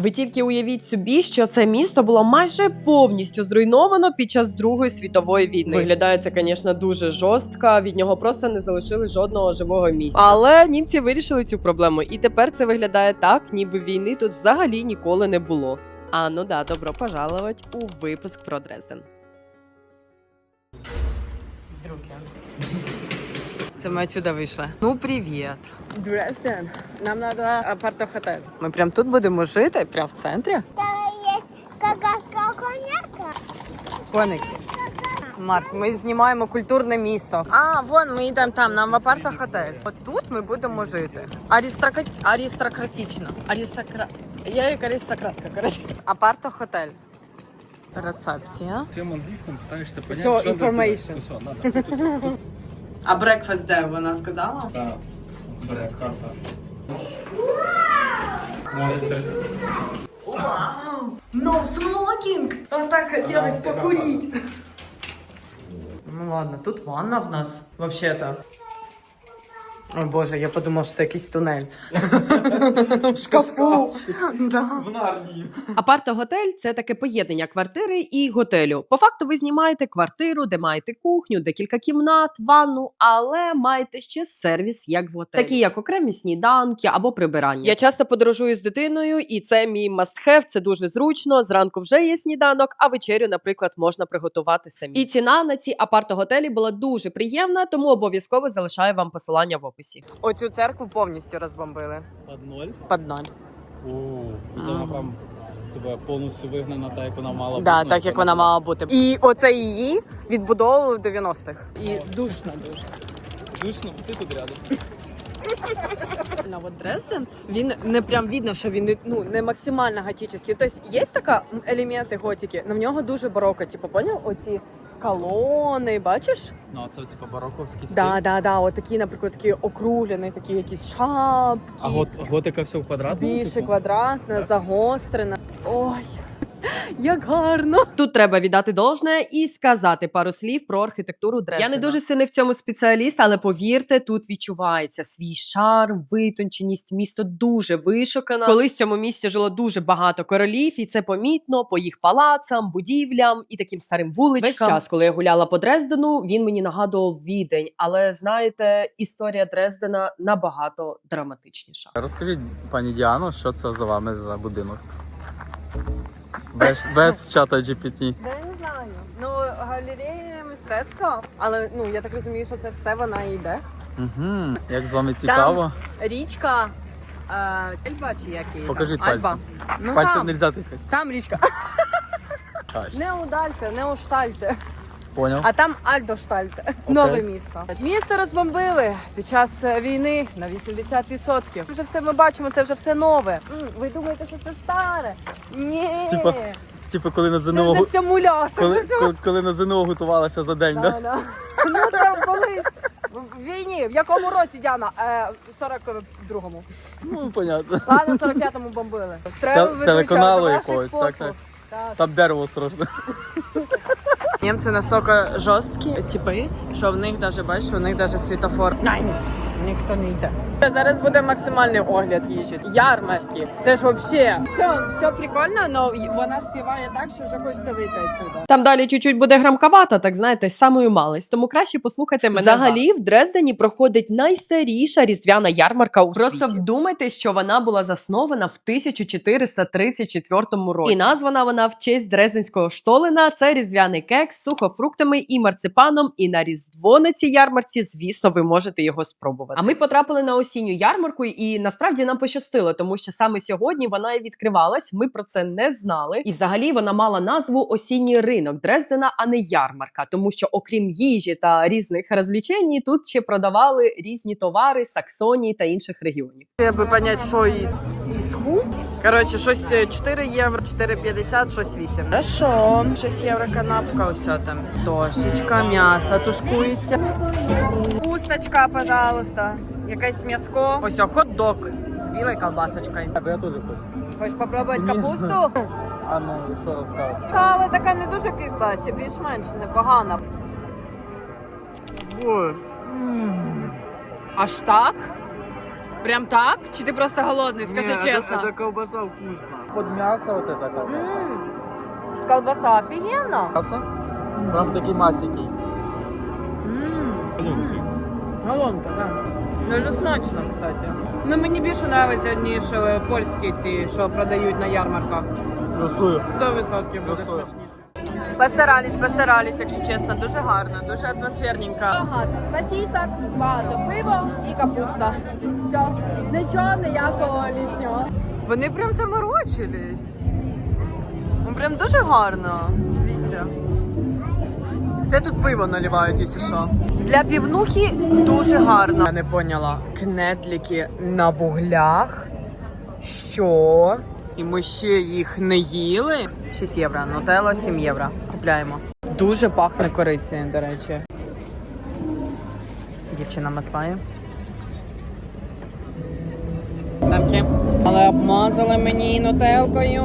Ви тільки уявіть собі, що це місто було майже повністю зруйновано під час Другої світової війни. Виглядає це, звісно, дуже жорстко. Від нього просто не залишили жодного живого місця. Але німці вирішили цю проблему, і тепер це виглядає так, ніби війни тут взагалі ніколи не було. А ну да, добро пожаловать у випуск про Дрезден. Це ми отсюда вийшли. Ну, привіт. Дрезден. Нам треба апарт-хотель. Ми прям тут будемо жити, прям в центрі. Там есть какая коняка. Коник. Марк, ми знімаємо культурне місто. А, вон ми йдемо там, нам в апарт-хотель. От тут ми будемо жити. Аристокра... Аристократично. Аристокра... Я як аристократка, коротше. Апарт-хотель. Рецепція. В цьому англійському питаєшся понять, що information. Все, да. А брекфаст де вона сказала? Так. Може, 30. No smoking! А так хотілось покурить. Ну ладно, тут ванна в нас, вообще-то. О боже, я подумав, що це якийсь тунель. В шкафу. Да. В Нарнії. Апарто-готель це таке поєднання квартири і готелю. По факту, ви знімаєте квартиру, де маєте кухню, декілька кімнат, ванну, але маєте ще сервіс, як в готелі. такі як окремі сніданки або прибирання. Я часто подорожую з дитиною, і це мій must-have, Це дуже зручно. Зранку вже є сніданок, а вечерю, наприклад, можна приготувати самі. І ціна на ці апарто-готелі була дуже приємна, тому обов'язково залишаю вам посилання в описі. Оцю церкву повністю розбомбили. Під ноль. Під ноль. О, це вона прям тебе повністю вигнана, так як вона мала Да, так як вона мала бути. І оце її відбудовували в 90-х. І душно дуже. Душно, ти тут рядом. От Дрезден, він не прям видно, що він ну не максимально готичний. Тобто є така м, елементи готики, але в нього дуже бароко. Типу, поняв? Оці колони, бачиш? Ну, це типу бароковський стиль. Да, да, да. От такі, наприклад, такі округлені, такі якісь шапки. А гот, готика все в квадратному? Більше типу? квадратна, загострена. Ой. Як гарно! Тут треба віддати должне і сказати пару слів про архітектуру Дрездена. Я не дуже сильний в цьому спеціаліст, але повірте, тут відчувається свій шарм, витонченість. Місто дуже вишукано. Колись в цьому місті жило дуже багато королів, і це помітно по їх палацам, будівлям і таким старим вуличкам. Весь час, коли я гуляла по Дрездену, він мені нагадував відень. Але знаєте, історія Дрездена набагато драматичніша. Розкажіть, пані Діано, що це за вами за будинок? Без, без чата GPT. Я не знаю. Ну, галерея мистецтва, але ну я так розумію, що це все вона і йде. Угу. Як з вами цікаво? Річка. Е, чи як її? Покажіть там? Альба. пальцем. Ну, Пальцем там, не тикати. там річка. Не Удальте, не Уштальте, Поняв? а там Альдоштальте. Нове місто. Місто розбомбили під час е, війни на 80%. Вже все ми бачимо, це вже все нове. М, Ви думаєте, що це старе? Ні. Це типа Це типу, коли на ЗНО, вже все муляж, це коли, вже все коли, коли на ЗНО готувалася за день, да? Да, да. Ну там колись. В війні. В якому році, Діана? Е, в 42-му. Ну, понятно. Ладно, в 45-му бомбили. Треба виключати телеканалу ваших якогось, так, послуг. так. Так. Там дерево срочно. Німці настільки жорсткі типи, що в них навіть бачиш, у них навіть світофор. Ніхто не йде. Зараз буде максимальний огляд їжі. Ярмарки. Це ж взагалі. Все, все прикольно, але вона співає так, що вже хочеться вийти відсюди. Там далі чуть-чуть буде грамкавата, так знаєте, самою малость. Тому краще послухайте мене. Взагалі зараз. в Дрездені проходить найстаріша різдвяна ярмарка у Просто світі. вдумайтесь, що вона була заснована в 1434 році. І названа вона в честь дрезденського штолена. Це різдвяний кекс з сухофруктами і марципаном. І на різдво на цій ярмарці, звісно, ви можете його спробувати. А ми потрапили на осінню ярмарку, і насправді нам пощастило, тому що саме сьогодні вона і відкривалась. Ми про це не знали. І взагалі вона мала назву осінній ринок Дрездена, а не ярмарка, тому що окрім їжі та різних розвлічень, тут ще продавали різні товари Саксонії та інших регіонів. Я би поняти, що із, із ху. Коротше, щось 4 євро, 4,50, щось 8. Хорошо. 6 євро канапка, ось там. Дошечка, м'ясо тушкується. Кусточка, пожалуйста. Якесь м'яско. Ось хот-дог з білою колбасочкою. Я теж хочу. Хочеш попробувати капусту? А ну, що розкажеш? Але така не дуже кисла, ще більш-менш непогана. Аж так? Прям так? Чи ти просто голодний? Скажи чесно. Это колбаса вкусно. Под мясо вот это колбаса. М, Колбаса офігенна. Мясо? Прям такий масенький. М, Голонка, так. Дуже смачно, кстати. Ну мені більше подобається, ніж е, польські ці, що продають на ярмарках. Плюсую. 100% буде Красиво. смачніше. Постарались, постарались, якщо чесно. Дуже гарно, дуже атмосферненько. Багато сосісок, багато пива і капуста. Все, нічого ніякого лишнього. Вони прям заморочились. Прям дуже гарно. Дивіться. Це тут пиво наливають, якщо що. Для півнухи дуже гарно. Я не поняла. Кнедліки на вуглях. Що? І ми ще їх не їли. 6 євро. Нутелла 7 євро. Купляємо. Дуже пахне корицею, до речі. Дівчина маслає. Але обмазали мені нутелкою.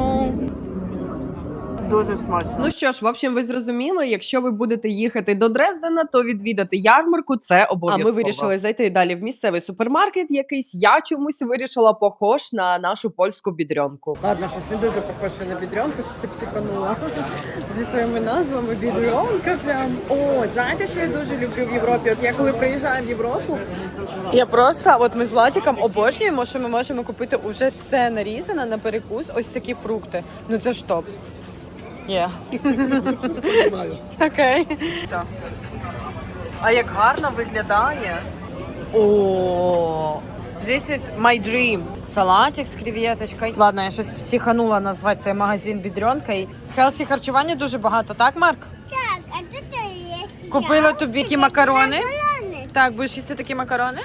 Дуже смачно. Ну що ж, в общем, ви зрозуміли, якщо ви будете їхати до Дрездена, то відвідати ярмарку це обов'язково. А ми вирішили зайти далі в місцевий супермаркет якийсь. Я чомусь вирішила похож на нашу польську бідрьонку. Ладно, щось не дуже похоже на бідрьонку, що це психанула. Зі своїми назвами бідрьонка прям. О, знаєте, що я дуже люблю в Європі? От я коли приїжджаю в Європу, я просто, от ми з Владиком обожнюємо, що ми можемо купити уже все нарізане на перекус, ось такі фрукти. Ну це ж топ. Є. Окей. Все. А як гарно виглядає. О, This is my dream. Салатик з креветочкою. Ладно, я щось психанула назвати цей магазин бідрьонкою. Хелсі харчування дуже багато, так, Марк? Так, а тут є. Купила тобі макарони. Макарони. Так, будеш їсти такі макарони?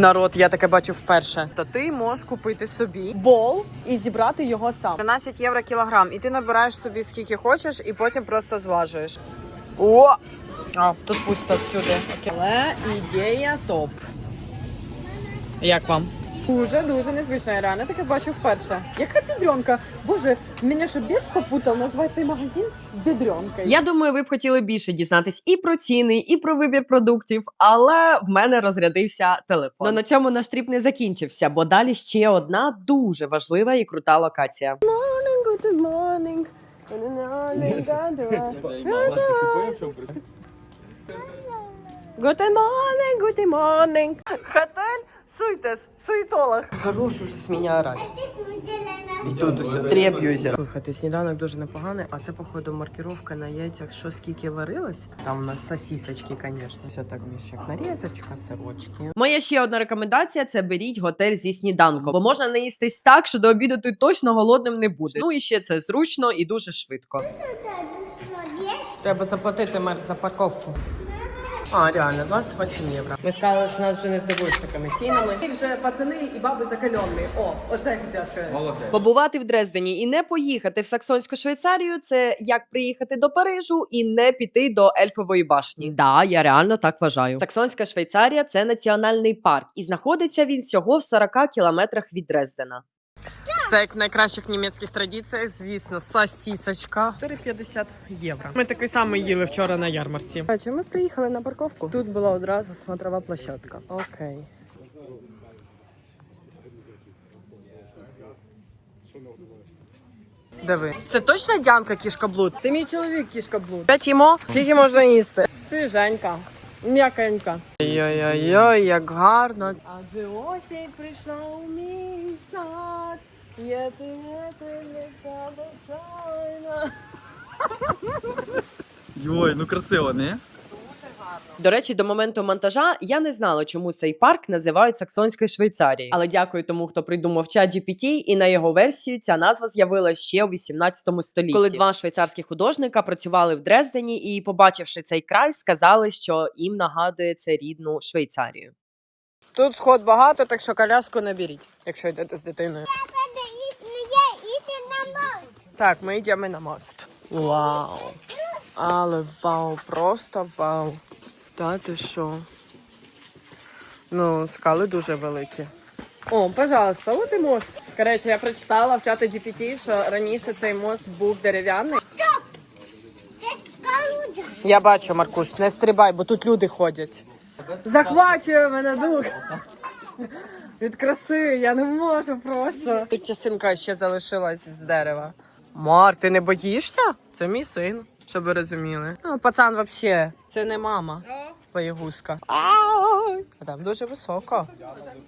Народ, я таке бачу вперше. То ти можеш купити собі бол і зібрати його сам. 13 євро кілограм, і ти набираєш собі скільки хочеш, і потім просто зважуєш. О! А, тут пусто всюди. Але ідея топ. Як вам? Дуже дуже незвично. Я реально таке бачу вперше. Яка бідрьонка? Боже, мене що без попутав назвати цей магазин бідрьонкою. Я думаю, ви б хотіли більше дізнатись і про ціни, і про вибір продуктів, але в мене розрядився телефон. Ну на цьому наш тріп не закінчився, бо далі ще одна дуже важлива і крута локація. Good morning. Good morning, good morning. Хотель Суйтес, суетолог. Хорош уже з мене орать. І тут усе три аб'юзера. Слухайте, сніданок дуже непоганий, а це, походу, маркировка на яйцях, що скільки варилось. Там у нас сосисочки, звісно. Все так більше як нарізочка, сирочки. Моя ще одна рекомендація це беріть готель зі сніданком, бо можна наїстись так, що до обіду ти точно голодним не будеш. Ну і ще це зручно і дуже швидко. Треба заплатити Марк за парковку. А, реально, 28 євро. Ми сказали, що нас вже не здивуєш такими цінами. І вже пацани і баби закальонні. О, оце я хотіла сказати. Молодець. Побувати в Дрездені і не поїхати в Саксонську Швейцарію це як приїхати до Парижу і не піти до Ельфової башні. Да, я реально так вважаю. Саксонська Швейцарія це національний парк, і знаходиться він всього в 40 кілометрах від Дрездена. Це як в найкращих німецьких традиціях, звісно, сосісочка. 4,50 євро. Ми такий самий їли вчора на ярмарці. Бачу, ми приїхали на парковку. Тут була одразу смотрова площадка. Окей. Диви. Це точно Дянка кішкаблуд? Це мій чоловік кішка блуд. П'ять їмо. Скільки можна їсти? Свіженька, м'якенька. Ой-ой-ой, як гарно. Аби осінь прийшла у мій сад, я тебе не. Йой, ну красиво, не? До речі, до моменту монтажа я не знала, чому цей парк називають Саксонською Швейцарією. Але дякую тому, хто придумав чат GPT, і на його версію ця назва з'явилася ще у 18 столітті. Коли два швейцарські художника працювали в Дрездені і, побачивши цей край, сказали, що їм нагадує це рідну Швейцарію. Тут сход багато, так що коляску не беріть, якщо йдете з дитиною. Я іду на мост. Так, ми йдемо на мост. Вау! Але вау, просто вау. Та ти що? Ну, скали дуже великі. О, пожалуйста, от і мост. Коротше, я прочитала в чаті GPT, що раніше цей мост був дерев'яний. Я бачу, Маркуш, не стрибай, бо тут люди ходять. Захвачує мене дух. Від краси, я не можу просто. Тут частинка ще залишилась з дерева. Марк, ти не боїшся? Це мій син, щоб ви розуміли. Ну, пацан взагалі, це не мама. Боєгузка. А там дуже високо.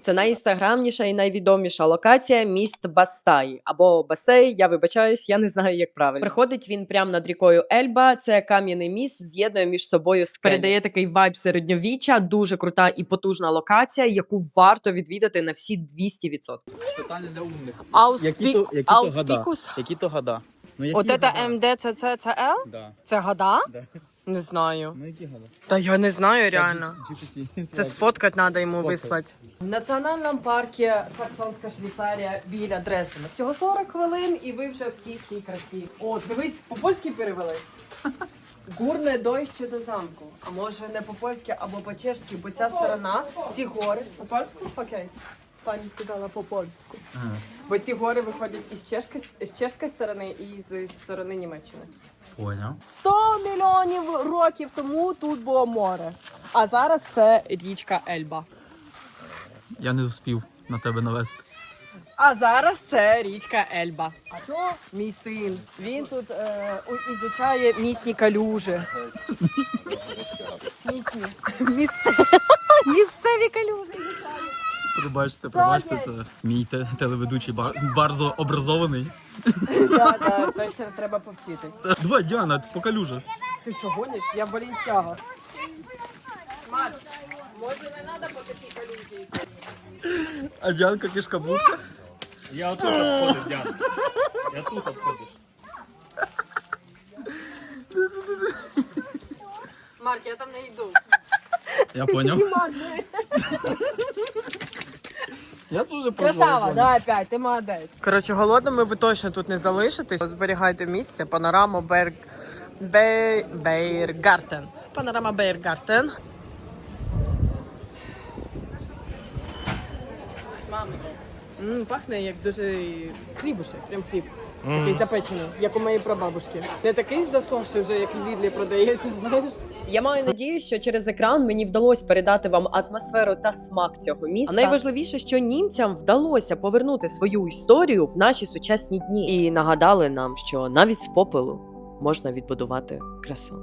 Це найінстаграмніша і найвідоміша локація міст Бастай. Або Бастей, я вибачаюсь, я не знаю, як правильно. Приходить він прямо над рікою Ельба. Це кам'яний міст, з'єднує між собою скелі. Передає такий вайб середньовіччя, дуже крута і потужна локація, яку варто відвідати на всі 200%. Питання для умних. Які то, які то? Ауспікус? Які то года? Ну, які От це года? МД, це це це Л? Да. Це года? Да. Не знаю. Ну які года? Та я не знаю реально. Це сфоткати треба йому вислати. В національному парку Саксонська Швейцарія біля Дрездена. Всього 40 хвилин, і ви вже в цій всій красі. О, дивись, по-польськи перевели. Гурне дойще до замку. А може не по-польськи або по-чешськи, бо ця сторона, ці гори. По-польську? Окей. Пані сказала по-польську. Бо ці гори виходять із чешської, з чешської сторони і з сторони Німеччини. Поняв. 100 мільйонів років тому тут було море. А зараз це річка Ельба. Я не успів на тебе навести. А зараз це річка Ельба. А то мій син. Він тут е, у- ізучає місні калюжі. Місні. Місце... Місцеві калюжі. Пробачте, пробачте, це мій телеведучий барзо образований. Да, да, це ще треба повчитись. Це давай, Діана, по калюжах. Ти що гониш? Я Балінчага. Мать, може не треба по такій калюжі? А Діанка кишка будка. Я отут обходив, Діана. Я тут обходиш. Марк, я там не йду. Я поняв. Я дуже Красава, давай опять, ти молодець. Коротше, голодними ви точно тут не залишитесь. Зберігайте місце. Панорама Бер... Бе... Бейргартен. Панорама Бейргартен. Мама. Пахне як дуже хлібушек, прям хліб. Такий запечений, як у моєї прабабушки. Не такий засохший вже, як в Лідлі продається, знаєш. Я маю надію, що через екран мені вдалося передати вам атмосферу та смак цього міста. А найважливіше, що німцям вдалося повернути свою історію в наші сучасні дні і нагадали нам, що навіть з попелу можна відбудувати красу.